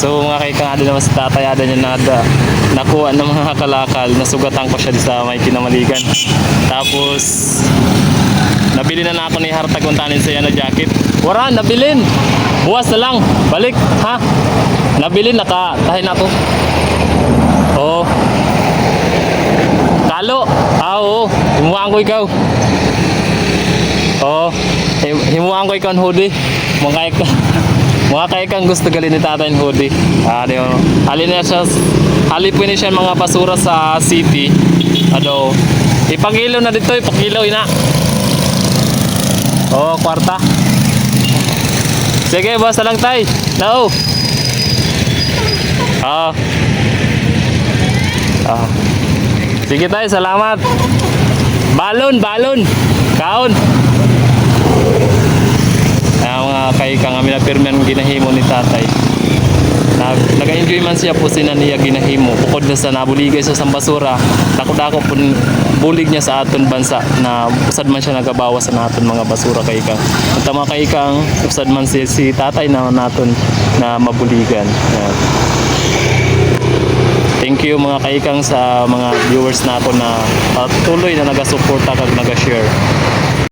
So mga kaikang ada naman sa tatay ada niya nada nakuha ng mga kalakal nasugatan ko siya sa may kinamaligan. Tapos nabili na na ako ni Hartag kung tanin sa na jacket. Wala, nabilin. Buwas na lang. Balik, ha? Nabilin, naka, tahin na to. Oo. Kalo. Ah, oo. Himuhaan ko ikaw. Oo. Him- Himuhaan ko ikaw ang hoodie. Mga ka mga kaya kang gusto galin ni tatay hoodie. Ah, di mo. Halin na siya. Halipin niya siya mga basura sa city. Ano. Ipakilo na dito, ipakilo ina. Oo, kwarta. Sige, boss na lang tay. No. Ah. Ah. Sige tayo, salamat. Balon, balon. Kaon. Kaya mga kay kang amin na pirman ginahimo ni tatay. Nag, nag-enjoy man siya po sina niya ginahimo. Bukod na sa nabuligay sa sambasura, dako-dako po bulig niya sa aton bansa na usad man siya nagabawas sa naton mga basura kay kang. Ang tama kay kang usad man si, si tatay na naton na mabuligan. Yan. Thank you mga kaikang sa mga viewers nato na uh, tuloy na nagasuporta kag nag-share.